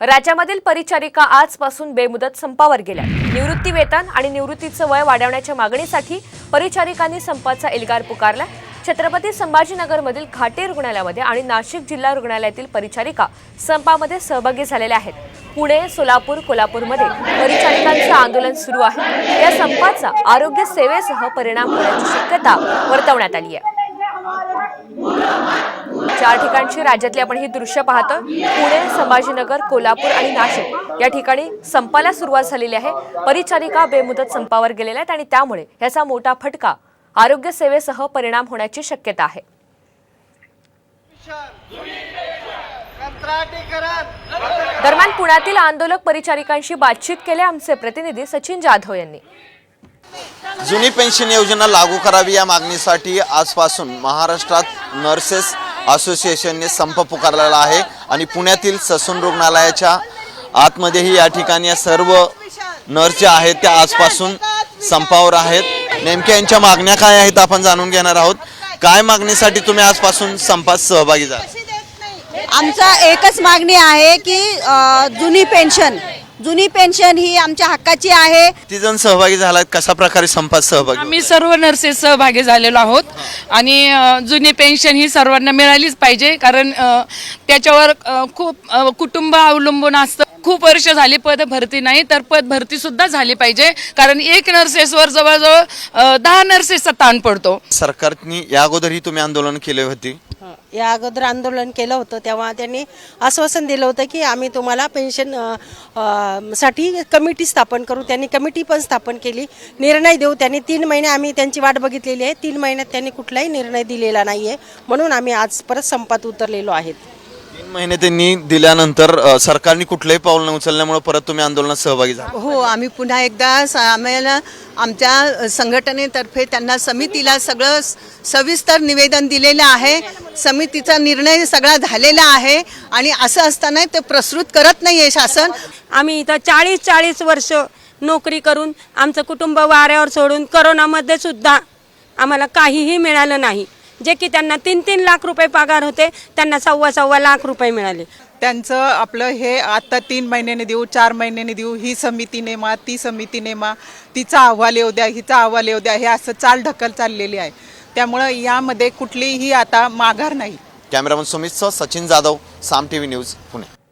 राज्यामधील परिचारिका आजपासून बेमुदत संपावर गेल्या. निवृत्ती वेतन आणि निवृत्तीचं वय वाढवण्याच्या मागणीसाठी परिचारिकांनी संपाचा एल्गार पुकारला. छत्रपती संभाजीनगरमधील घाटे रुग्णालयामध्ये आणि नाशिक जिल्हा रुग्णालयातील परिचारिका संपामध्ये सहभागी झालेल्या आहेत. पुणे सोलापूर कोल्हापूरमध्ये परिचारिकांचं आंदोलन सुरू आहे. या संपाचा आरोग्य सेवेसह परिणाम होण्याची शक्यता वर्तवण्यात आली आहे. चार ठिकाणची राज्यातली आपण ही दृश्य पाहतो. पुणे संभाजीनगर कोल्हापूर आणि नाशिक या ठिकाणी संपाला सुरुवात झालेली आहे. परिचारिका बेमुदत संपावर गेलेल्या आहेत आणि त्यामुळे याचा मोठा फटका आरोग्य सेवेसह परिणाम होण्याची शक्यता आहे. दरम्यान पुण्यातील आंदोलक परिचारिकांशी बातचीत केले आमचे प्रतिनिधी सचिन जाधव यांनी. जुनी पेन्शन योजना लागू करावी या मागणीसाठी आजपासून महाराष्ट्रात नर्सेस असोसिएशनने संप पुकारलेला आहे आणि पुण्यातील ससून रुग्णालयाच्या आतमध्येही या ठिकाणी या सर्व नर्स ज्या आहेत त्या आजपासून संपावर आहेत. नेमक्या यांच्या मागण्या काय आहेत आपण जाणून घेणार आहोत. काय मागणीसाठी तुम्ही आजपासून संपात सहभागी झाला आमचा एकच मागणी आहे की जुनी पेन्शन जुनी पेन्शन ही आमच्या हक्काची आहे. किती जण सहभागी झालात? कशा प्रकारे संपात सहभागी आम्ही सर्व नर्सेस सहभागी झालेलो आहोत. आणि अ, जुनी पेन्शन ही सर्वांना मिळालीच पाहिजे कारण अ, त्याच्यावर अ, खूप अ, कुटुंब अवलंबून असतं. खूप वर्ष झाली पद भरती नाही तर पद भरती सुद्धा झाली पाहिजे. कारण एक नर्सेसवर जवळजवळ दहा नर्सेसचा ताण पडतो. सरकारनी या अगोदरही तुम्ही आंदोलन केले होते? या अगोदर आंदोलन केलं होतं तेव्हा त्यांनी आश्वासन दिलं होतं की आम्ही तुम्हाला पेन्शनसाठी कमिटी स्थापन करू. त्यांनी कमिटी पण स्थापन केली. निर्णय देऊ त्यांनी तीन महिने आम्ही त्यांची वाट बघितलेली आहे. तीन महिन्यात त्यांनी कुठलाही निर्णय दिलेला नाही आहे म्हणून आम्ही आज परत संपात उतरलेलो आहेत. तीन महिने त्यांनी दिल्यानंतर अ, सरकारने कुठलंही पाऊल न उचलल्यामुळे परत तुम्ही आंदोलनात सहभागी झाला. हो आम्ही पुन्हा एकदा स- आम्हाला आमच्या संघटनेतर्फे त्यांना समितीला सगळं स- सविस्तर निवेदन दिलेलं आहे. समितीचा निर्णय सगळा झालेला आहे आणि असं असताना ते प्रस्तुत करत नाही आहे शासन. आम्ही इथं चाळीस चाळीस वर्ष नोकरी करून आमचं कुटुंब वाऱ्यावर सोडून करोनामध्ये सुद्धा आम्हाला काहीही मिळालं नाही. जे की त्यांना तीन तीन लाख रुपये पगार होते त्यांना सव्वा सव्वा लाख रुपये मिळाले. त्यांचं आपलं हे आता तीन महिन्याने देऊ चार महिन्याने देऊ ही समिती नेमा ती समिती नेमा तिचा अहवाल येऊ द्या हिचा अहवाल येऊ द्या हे असं चाल ढकल चाललेली आहे. त्यामुळं यामध्ये कुठलीही आता माघार नाही. Cameraman Sumit Sachin Jadhav Saam TV news Pune.